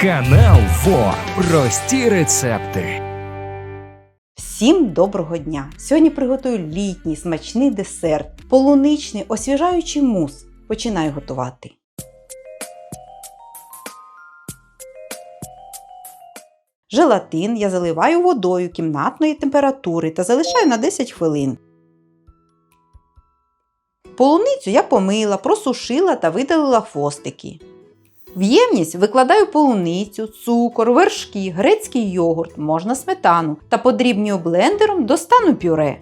Канал ФО. Прості рецепти. Всім доброго дня! Сьогодні приготую літній смачний десерт, полуничний освіжаючий мус. Починаю готувати. Желатин я заливаю водою кімнатної температури та залишаю на 10 хвилин. Полуницю я помила, просушила та видалила хвостики. В ємність викладаю полуницю, цукор, вершки, грецький йогурт, можна сметану та подрібнюю блендером до стану пюре.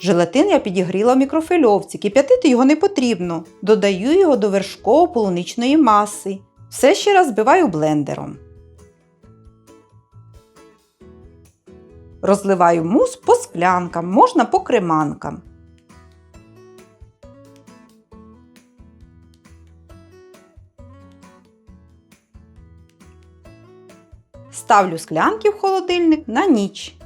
Желатин я підігріла в мікрофильовці, кип'ятити його не потрібно. Додаю його до вершково-полуничної маси. Все ще раз збиваю блендером. Розливаю мус по склянкам, можна по креманкам. Ставлю склянки в холодильник на ніч.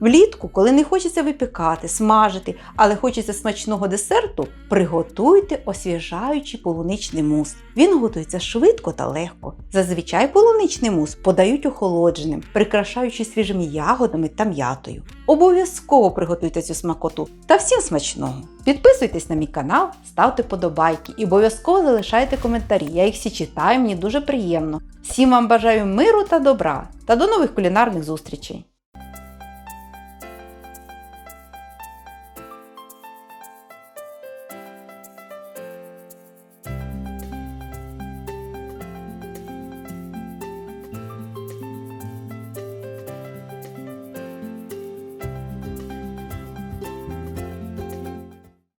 Влітку, коли не хочеться випікати, смажити, але хочеться смачного десерту, приготуйте освіжаючий полуничний мус. Він готується швидко та легко. Зазвичай полуничний мус подають охолодженим, прикрашаючи свіжими ягодами та м'ятою. Обов'язково приготуйте цю смакоту та всім смачного! Підписуйтесь на мій канал, ставте подобайки і обов'язково залишайте коментарі. Я їх всі читаю, мені дуже приємно. Всім вам бажаю миру та добра та до нових кулінарних зустрічей!